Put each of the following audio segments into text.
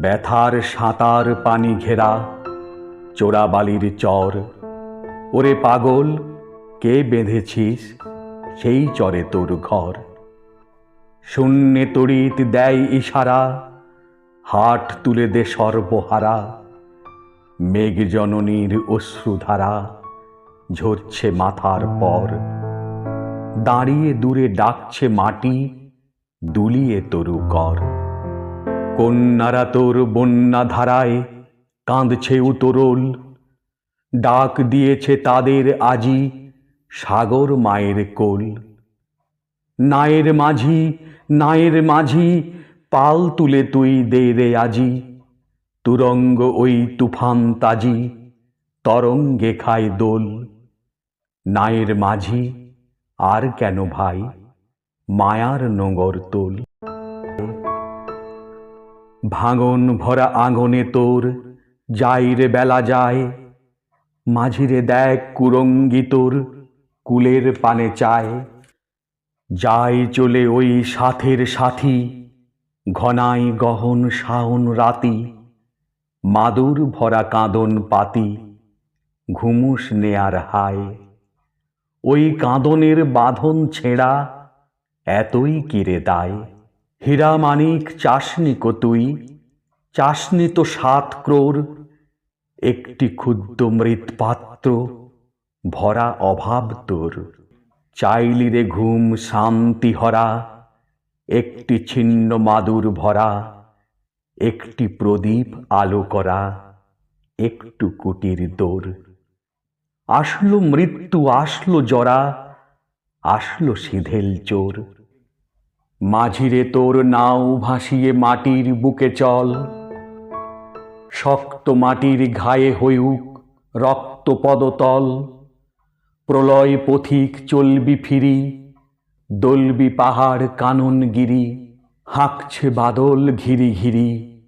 ব্যথার সাঁতার পানি ঘেরা, চোরাবালির চর। ওরে পাগল, কে বেঁধেছিস? সেই চরে তোর ঘর। শূন্যে তড়িৎ দেয় ইশারা, হাট তুলে দে সর্বহারা। মেঘ জননীর অশ্রুধারা ঝরছে মাথার পর। দাঁড়িয়ে দূরে ডাকছে মাটি, দুলিয়ে তরু কর। কন্যারা তোর বন্যা ধারায় কাঁদছে উতরল। ডাক দিয়েছে তাদের আজি সাগর মায়ের কোল। নায়ের মাঝি নায়ের মাঝি, পাল তুলে তুই দে রে আজি। তুরঙ্গ ওই তুফান তাজি, তরঙ্গে খায় দোল। নায়ের মাঝি, আর কেন ভাই, মায়ার নোঙর তোল। ভাঙন ভরা আঙনে তোর, যাই রে বেলা যায়। মাঝিরে দেখ কুরঙ্গি তোর, কুলের পানে চায়। যাই চলে ওই সাথের সাথী, ঘনাই গহন শাওন রাতি। মাদুর ভরা কাঁদন পাতি, ঘুমুস নেয়ার হায়। ওই কাঁদনের বাঁধন ছেঁড়া, এতই কিরে দায়। হীরা মানিক চাসনি কো তুই? চাসনি তো সাত ক্রোর, একটি ক্ষুদ্র মৃৎপাত্র, ভরা অভাব তোর। চাইলি রে ঘুম শান্তি হরা, একটি ছিন্ন মাদুর ভরা, একটি প্রদীপ আলো করা, একটু কুটির দোর। আসলো মৃত্যু, আসলো জরা, আসলো সিধেল চোর। মাঝিরে তোর নাও ভাসিয়ে মাটির বুকে চল। শক্ত মাটির ঘায়ে হইউক রক্ত পদতল। প্রলয় পথিক চলবি ফিরি, দলবি পাহাড় কাননগিরি হাঁকছে বাদল ঘিরি ঘিরি,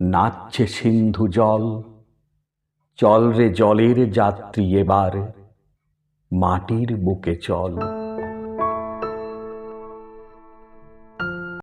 নাচছে সিন্ধু জল। চল রে জলের যাত্রী এবার, মাটির বুকে চল।